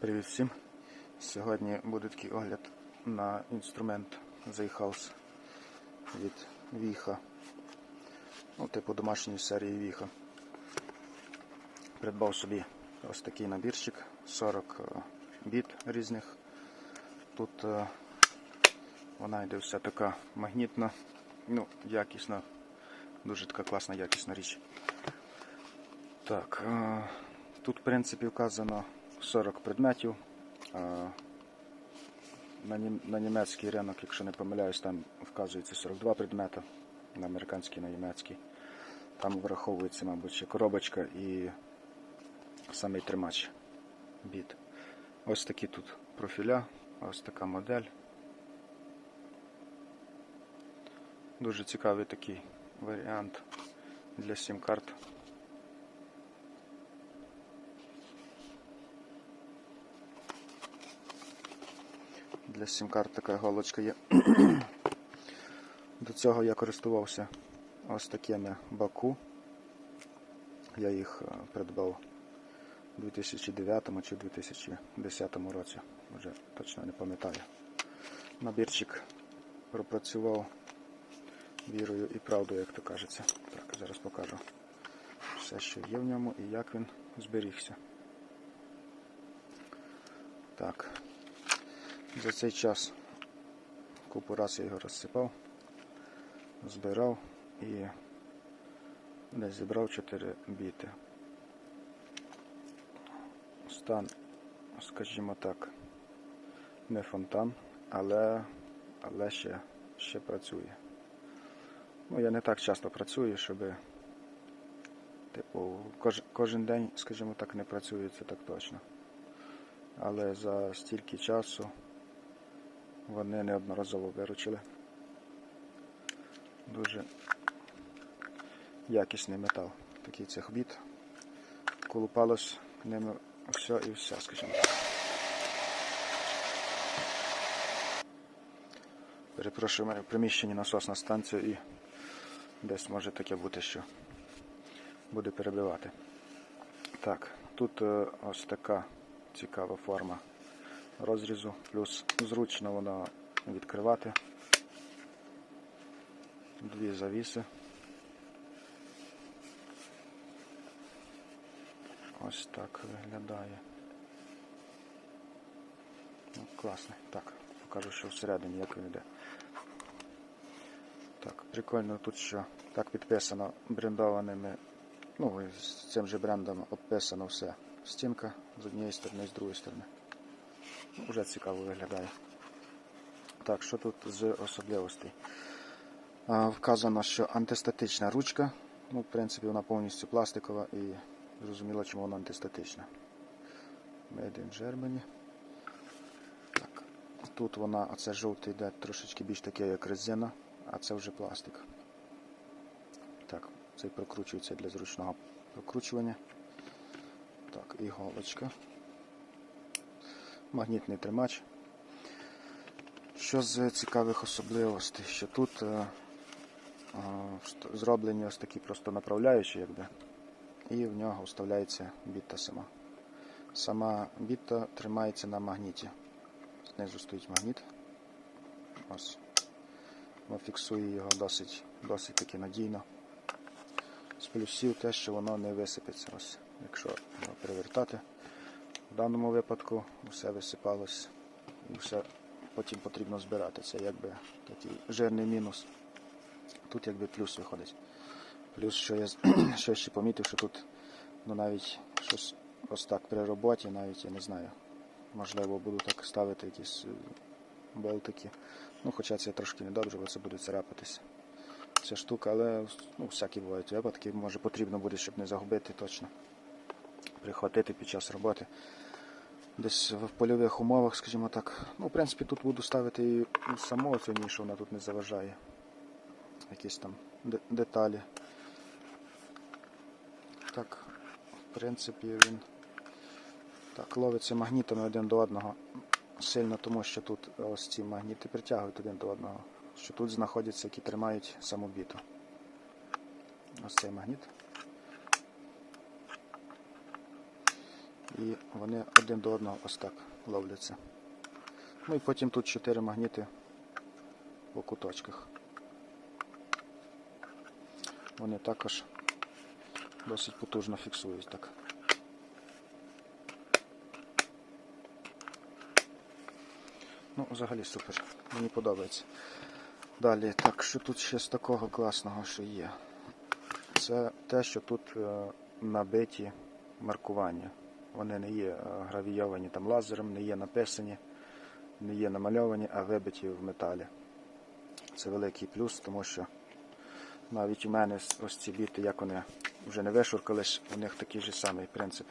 Привіт всім! Сьогодні буде такий огляд на інструмент Zeihaus від Віха. Ну, типу домашньої серії Віха. Придбав собі ось такий набірчик, 40 е, біт різних. Тут е, вона йде вся така магнітна, ну, якісна, дуже така класна якісна річ. Так, е, тут в принципі вказано 40 предметів. На, німецький ринок, якщо не помиляюсь, там вказується 42 предмета, на американський, на німецький. Там враховується, мабуть, ще коробочка і самий тримач біт. Ось такі тут профіля, ось така модель. Дуже цікавий такий варіант для сім-карт. Для сім-карт така голочка є. До цього я користувався ось такими баку. Я їх е, придбав у 2009 чи 2010 році, вже точно не пам'ятаю. Набірчик пропрацював вірою і правдою, як то кажеться. Так, зараз покажу все, що є в ньому і як він зберігся. Так, за цей час купу раз я його розсипав, збирав і десь зібрав 4 біти. Стан, скажімо так, не фонтан, але, але ще, ще працює. Ну, я не так часто працюю, щоб типу, кож, кожен день, скажімо так, не працює, це так точно. Але за стільки часу вони неодноразово виручили. Дуже якісний метал. Такий цехбіт. Колупалось ними все і все, скажімо так. Перепрошую, в приміщенні насосна станція і десь може таке бути, що буде перебивати. Так, тут е, ось така цікава форма розрізу, плюс зручно воно відкривати. Дві завіси. Ось так виглядає. Ну, класний. Так, покажу, що всередині як він йде. Так, прикольно тут що так підписано брендованими, ну, з цим же брендом обписано все. Стінка з однієї сторони, з другої сторони. Вже цікаво виглядає. Так, що тут з особливостей? Вказано, що антистатична ручка. Ну, в принципі, вона повністю пластикова і зрозуміло, чому вона антистатична. Made in Germany. Так. Тут вона, оце жовтий йде трошечки більш таке, як резина, а це вже пластик. Так, цей прокручується для зручного прокручування. Так, іголочка. Магнітний тримач. Що з цікавих особливостей, що тут е, е, зроблені ось такі просто направляючі, якби, і в нього вставляється біта сама. Сама біта тримається на магніті. Знизу стоїть магніт. Ось. Воно фіксує його досить, досить таки надійно. З плюсів те, що воно не висипеться. Ось, якщо його перевертати. В даному випадку все висипалось і все потім потрібно збирати. Це якби такий жирний мінус. Тут якби плюс виходить. Плюс, що я, що ще помітив, що тут ну, навіть щось ось так при роботі, навіть я не знаю. Можливо, буду так ставити якісь е, болтики. Ну, хоча це трошки недобре, бо це буде царапатися. Ця штука, але ну, всякі бувають випадки. Може потрібно буде, щоб не загубити точно. Прихватити під час роботи. Десь в польових умовах, скажімо так. Ну, в принципі, тут буду ставити і саму цю нішу, вона тут не заважає. Якісь там деталі. Так, в принципі, він так ловиться магнітами один до одного сильно, тому що тут ось ці магніти притягують один до одного. Що тут знаходяться, які тримають саму біту. Ось цей магніт. І вони один до одного ось так ловляться. Ну і потім тут чотири магніти по куточках. Вони також досить потужно фіксують так. Ну, взагалі супер. Мені подобається. Далі, так, що тут ще з такого класного, що є? Це те, що тут е, набиті маркування. Вони не є е, гравійовані там лазером, не є написані, не є намальовані, а вибиті в металі. Це великий плюс, тому що навіть у мене ось ці біти, як вони вже не вишуркались, у них такий же самий принцип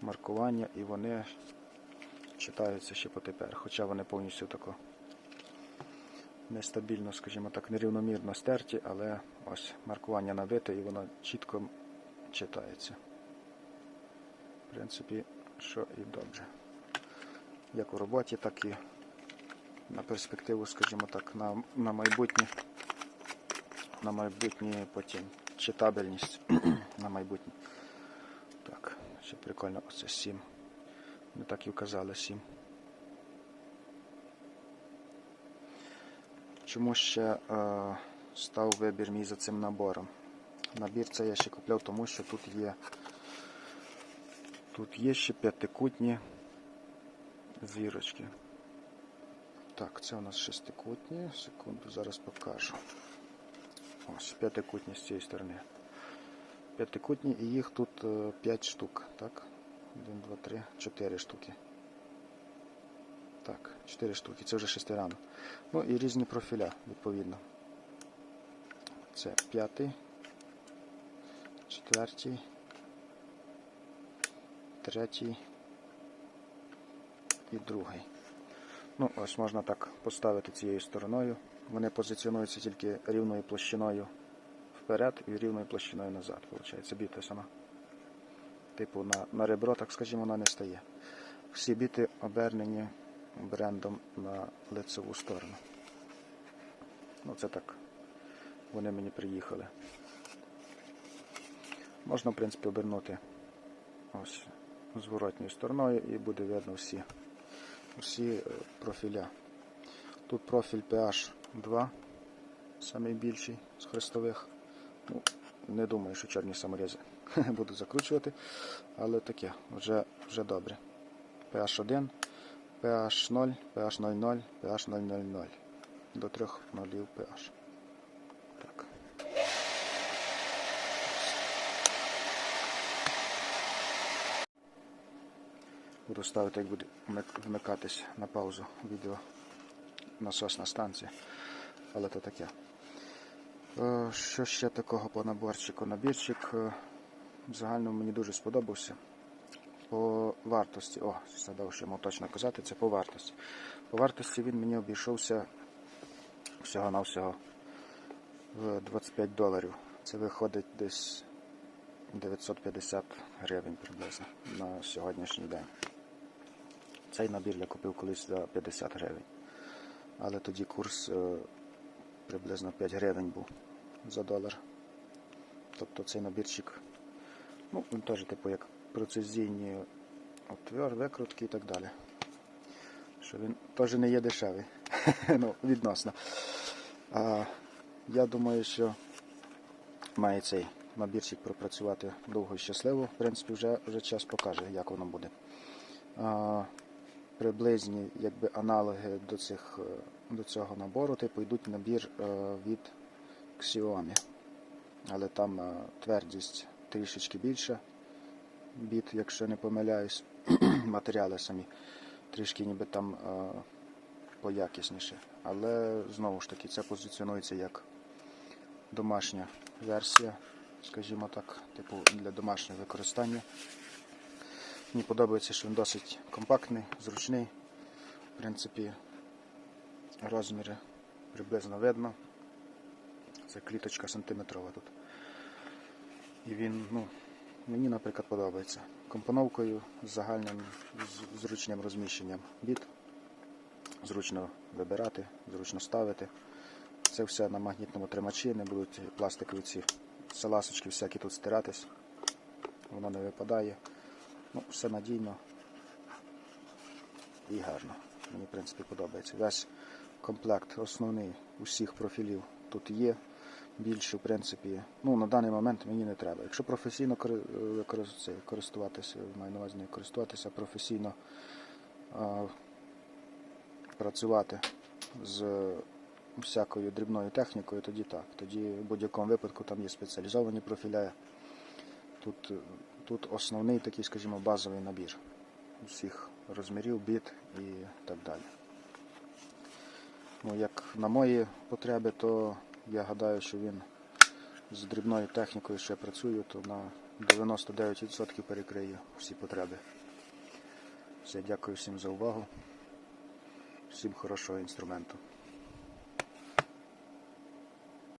маркування, і вони читаються ще потепер, хоча вони повністю тако нестабільно, скажімо так, нерівномірно стерті, але ось маркування набите і воно чітко читається. В принципі, що і добре. Як у роботі, так і на перспективу, скажімо так, на, на майбутнє, на майбутнє потім читабельність на майбутнє. Так, ще прикольно, оце 7. Не так і вказали 7. Чому ще е, став вибір мій за цим набором? Набір це я ще купляв, тому що тут є тут є ще п'ятикутні зірочки. Так, це у нас шестикутні. Секунду, зараз покажу. Ось п'ятикутні з цієї сторони. П'ятикутні і їх тут 5 штук. Так? 1, 2, 3, 4 штуки. Так, 4 штуки. Це вже шестирано. Ну і різні профіля, відповідно. Це п'ятий, четвертий, третій і другий. Ну, ось можна так поставити цією стороною. Вони позиціонуються тільки рівною площиною вперед і рівною площиною назад. Виходить, біта сама. Типу на, на ребро, так скажімо, вона не стає. Всі біти обернені брендом на лицеву сторону. Ну, це так. Вони мені приїхали. Можна, в принципі, обернути ось зворотньою стороною і буде видно всі, всі е, профіля. Тут профіль PH 2, найбільший з хрестових. Ну, не думаю, що чорні саморізи буду закручувати, але таке, вже, вже добре. PH 1, PH 0, PH 00, PH 000. До трьох нулів PH. Буду ставити, як буде вмикатись на паузу відео насосна станція. Але то таке. Е, Що ще такого по наборчику? Набірчик е, в загальному мені дуже сподобався. По вартості, о, задав, що мав точно казати, це по вартості. По вартості він мені обійшовся всього-навсього в 25 доларів. Це виходить десь 950 гривень приблизно на сьогоднішній день. Цей набір я купив колись за 50 гривень. Але тоді курс е, приблизно 5 гривень був за долар. Тобто цей набірчик, ну, він теж типу як прецизійні отвір, викрутки і так далі. Що він теж не є дешевий. ну, відносно. А, я думаю, що має цей набірчик пропрацювати довго і щасливо. В принципі, вже, вже час покаже, як воно буде. А, приблизні якби, аналоги до, цих, е, до цього набору, типу йдуть набір е, від Xiaomi. Але там е, твердість трішечки більша. Біт, якщо не помиляюсь, матеріали самі трішки ніби там поякісніше. Але знову ж таки це позиціонується як домашня версія, скажімо так, типу для домашнього використання. Мені подобається, що він досить компактний, зручний. В принципі, розміри приблизно видно. Це кліточка сантиметрова тут. І він, ну, мені, наприклад, подобається. Компоновкою з загальним зручним розміщенням біт. Зручно вибирати, зручно ставити. Це все на магнітному тримачі, не будуть пластикові ці саласочки всякі тут стиратись. Воно не випадає. Ну, все надійно і гарно. Мені, в принципі, подобається. Весь комплект основний усіх профілів тут є. Більше, в принципі, ну, на даний момент мені не треба. Якщо професійно е, користуватися, маю на увазі не користуватися, професійно а, працювати з всякою дрібною технікою, тоді так. Тоді в будь-якому випадку там є спеціалізовані профіля. Тут, е, тут основний такий, скажімо, базовий набір усіх розмірів, біт і так далі. Ну, як на мої потреби, то я гадаю, що він з дрібною технікою, що я працюю, то на 99% перекриє всі потреби. Все, дякую всім за увагу. Всім хорошого інструменту.